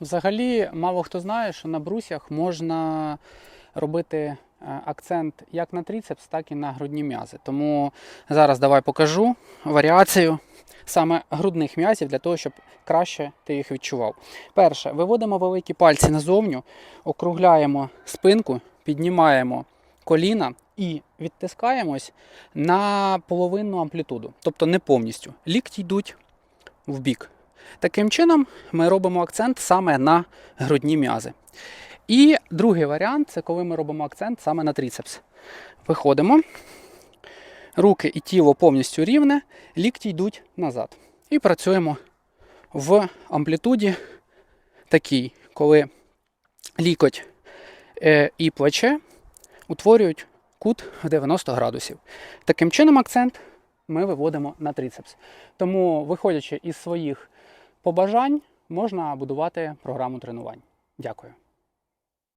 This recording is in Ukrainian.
Взагалі, мало хто знає, що на брусях можна робити е, акцент як на тріцепс, так і на грудні м'язи. Тому зараз давай покажу варіацію саме грудних м'язів для того, щоб краще ти їх відчував. Перше, виводимо великі пальці назовню, округляємо спинку, піднімаємо коліна і відтискаємось на половинну амплітуду, тобто не повністю. Лікті йдуть в бік. Таким чином ми робимо акцент саме на грудні м'язи. І другий варіант це коли ми робимо акцент саме на тріцепс. Виходимо, руки і тіло повністю рівне, лікті йдуть назад. І працюємо в амплітуді такій, коли лікоть е, і плече утворюють кут в 90 градусів. Таким чином акцент ми виводимо на трицепс. Тому, виходячи із своїх побажань, можна будувати програму тренувань. Дякую.